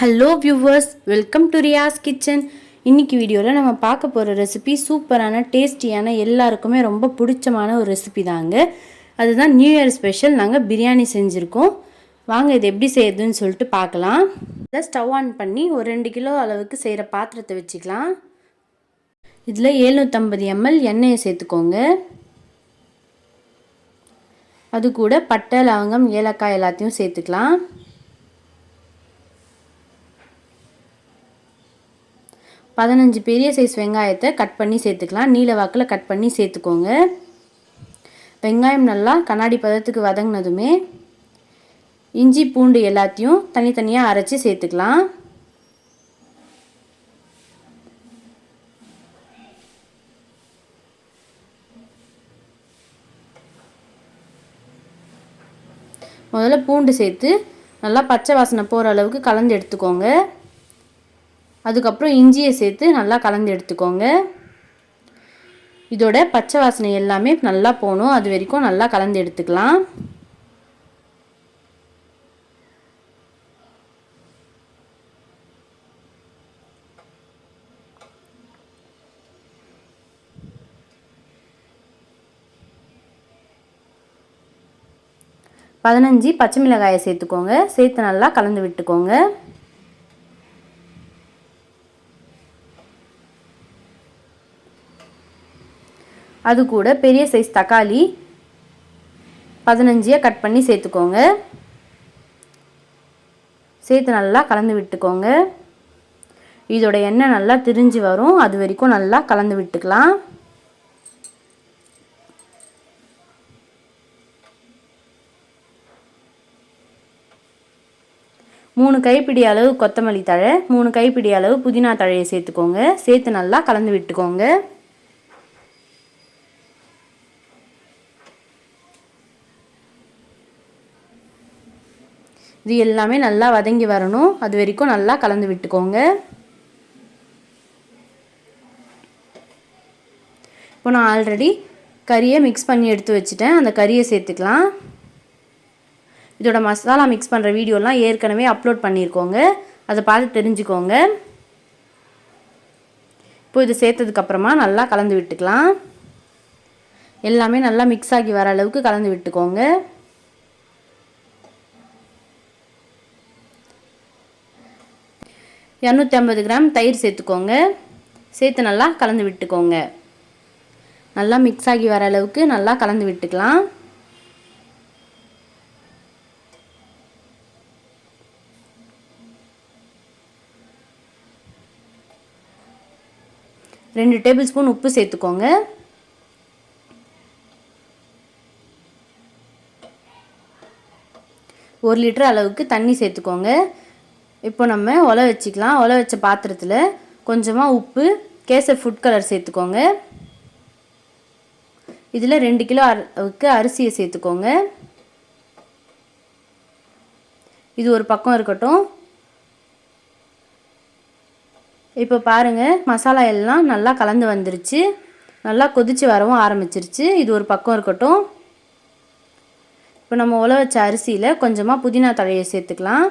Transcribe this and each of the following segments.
Hello viewers welcome to Riyas kitchen இன்னைக்கு வீடியோவில் நம்ம பார்க்க போகிற ரெசிபி சூப்பரான டேஸ்டியான எல்லாருக்குமே ரொம்ப பிடிச்சமான ஒரு ரெசிபி தாங்க. அதுதான் நியூ இயர் ஸ்பெஷல் நாங்கள் பிரியாணி செஞ்சுருக்கோம். வாங்க இது எப்படி செய்யறதுன்னு சொல்லிட்டு பார்க்கலாம். இதை ஸ்டவ் ஆன் பண்ணி ஒரு ரெண்டு கிலோ அளவுக்கு செய்கிற பாத்திரத்தை வச்சுக்கலாம். இதில் ஏழ்நூற்றம்பது எம்எல் எண்ணெயை சேர்த்துக்கோங்க. அது கூட பட்டை லவங்கம் ஏலக்காய் எல்லாத்தையும் சேர்த்துக்கலாம். பதினஞ்சு பெரிய சைஸ் வெங்காயத்தை கட் பண்ணி சேர்த்துக்கலாம். நீல வாக்கில் கட் பண்ணி சேர்த்துக்கோங்க. வெங்காயம் நல்லா கண்ணாடி பதத்துக்கு வதங்கினதுமே இஞ்சி பூண்டு எல்லாத்தையும் தனித்தனியாக அரைச்சி சேர்த்துக்கலாம். முதல்ல பூண்டு சேர்த்து நல்லா பச்சை வாசனை போகிற அளவுக்கு கலந்து எடுத்துக்கோங்க. அதுக்கப்புறம் இஞ்சியை சேர்த்து நல்லா கலந்து எடுத்துக்கோங்க. இதோட பச்சை வாசனை எல்லாமே நல்லா போகணும். அது வரைக்கும் நல்லா கலந்து எடுத்துக்கலாம். பதினஞ்சு பச்சை மிளகாயை சேர்த்துக்கோங்க. சேர்த்து நல்லா கலந்து விட்டுக்கோங்க. அது கூட பெரிய சைஸ் தக்காளி. பதினஞ்சியாக கட் பண்ணி சேர்த்துக்கோங்க. சேர்த்து நல்லா கலந்து விட்டுக்கோங்க. இதோட எண்ணெய் நல்லா திரிஞ்சு வரும். அது வரைக்கும் நல்லா கலந்து விட்டுக்கலாம். மூணு கைப்பிடி அளவு கொத்தமல்லி தழை மூணு கைப்பிடி அளவு புதினா தழையை சேர்த்துக்கோங்க. சேர்த்து நல்லா கலந்து விட்டுக்கோங்க. இது எல்லாமே நல்லா வதங்கி வரணும். அது வரைக்கும் நல்லா கலந்து விட்டுக்கோங்க. இப்போ நான் ஆல்ரெடி கறியை மிக்ஸ் பண்ணி எடுத்து வச்சுட்டேன். அந்த கறியை சேர்த்துக்கலாம். இதோட மசாலா மிக்ஸ் பண்ணுற வீடியோலாம் ஏற்கனவே அப்லோட் பண்ணியிருக்கோங்க அதை பார்த்து தெரிஞ்சுக்கோங்க. இப்போ இது சேர்த்ததுக்கப்புறமா நல்லா கலந்து விட்டுக்கலாம். எல்லாமே நல்லா மிக்ஸ் ஆகி வர அளவுக்கு கலந்து விட்டுக்கோங்க. இரநூத்தி ஐம்பது கிராம் தயிர் சேர்த்துக்கோங்க. சேர்த்து நல்லா கலந்து விட்டுக்கோங்க. நல்லா மிக்ஸ் ஆகி வர அளவுக்கு நல்லா கலந்து விட்டுக்கலாம். ரெண்டு டேபிள் ஸ்பூன் உப்பு சேர்த்துக்கோங்க. ஒரு லிட்டர் அளவுக்கு தண்ணி சேர்த்துக்கோங்க. இப்போ நம்ம ஒலை வச்சுக்கலாம். ஒலை வச்ச பாத்திரத்தில் கொஞ்சமாக உப்பு கேசர் ஃபுட் கலர் சேர்த்துக்கோங்க. இதில் ரெண்டு கிலோ அளவுக்கு அரிசியை சேர்த்துக்கோங்க. இது ஒரு பக்கம் இருக்கட்டும். இப்போ பாருங்கள் மசாலா எல்லாம் நல்லா கலந்து வந்துருச்சு. நல்லா கொதித்து வரவும் ஆரம்பிச்சிருச்சு. இது ஒரு பக்கம் இருக்கட்டும். இப்போ நம்ம உல வச்ச அரிசியில் கொஞ்சமாக புதினா தழையை சேர்த்துக்கலாம்.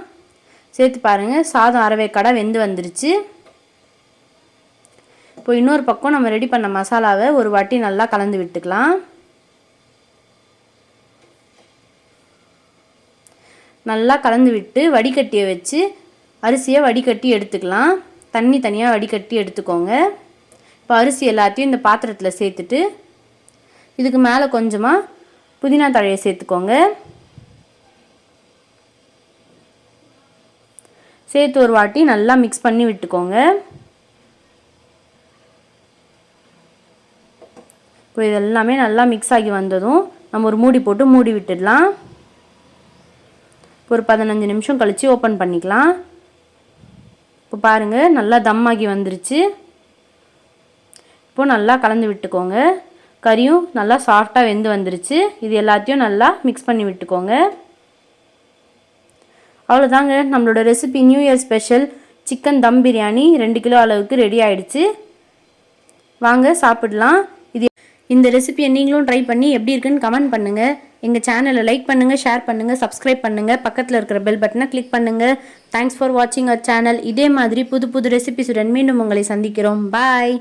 சேர்த்து பாருங்கள் சாதம் அரைவேக்காடை வெந்து வந்துருச்சு. இப்போ இன்னொரு பக்கம் நம்ம ரெடி பண்ண மசாலாவை ஒரு வாட்டி நல்லா கலந்து விட்டுக்கலாம். நல்லா கலந்து விட்டு வடிகட்டியை வச்சு அரிசியை வடிகட்டி எடுத்துக்கலாம். தண்ணி தனியாக வடிகட்டி எடுத்துக்கோங்க. இப்போ அரிசி எல்லாத்தையும் இந்த பாத்திரத்தில் சேர்த்துட்டு இதுக்கு மேலே கொஞ்சமாக புதினா தழையை சேர்த்துக்கோங்க. சேர்த்து ஒரு வாட்டி நல்லா மிக்ஸ் பண்ணி விட்டுக்கோங்க. இப்போ இதெல்லாமே நல்லா மிக்ஸ் ஆகி வந்ததும் நம்ம ஒரு மூடி போட்டு மூடி விட்டுடலாம். ஒரு பதினஞ்சு நிமிஷம் கழித்து ஓப்பன் பண்ணிக்கலாம். இப்போ பாருங்கள் நல்லா தம்மாகி வந்துருச்சு. இப்போது நல்லா கலந்து விட்டுக்கோங்க. கறியும் நல்லா சாஃப்டாக வெந்து வந்துருச்சு. இது எல்லாத்தையும் நல்லா மிக்ஸ் பண்ணி விட்டுக்கோங்க. அவ்வளோதாங்க நம்மளோட recipe new year special chicken dum biryani ரெண்டு கிலோ அளவுக்கு ரெடி ஆயிடுச்சு. வாங்க சாப்பிடலாம். இது இந்த ரெசிபியை நீங்களும் ட்ரை பண்ணி எப்படி இருக்குன்னு கமெண்ட் பண்ணுங்கள் எங்கள் சேனலை லைக் பண்ணுங்கள் ஷேர் பண்ணுங்கள் சப்ஸ்கிரைப் பண்ணுங்கள் பக்கத்தில் இருக்கிற பெல் பட்டனை கிளிக் பண்ணுங்கள் தேங்க்ஸ் ஃபார் வாட்சிங் அவர் சேனல் இதே மாதிரி புது புது ரெசிபிஸுடன் மீண்டும் உங்களை சந்திக்கிறோம். பாய்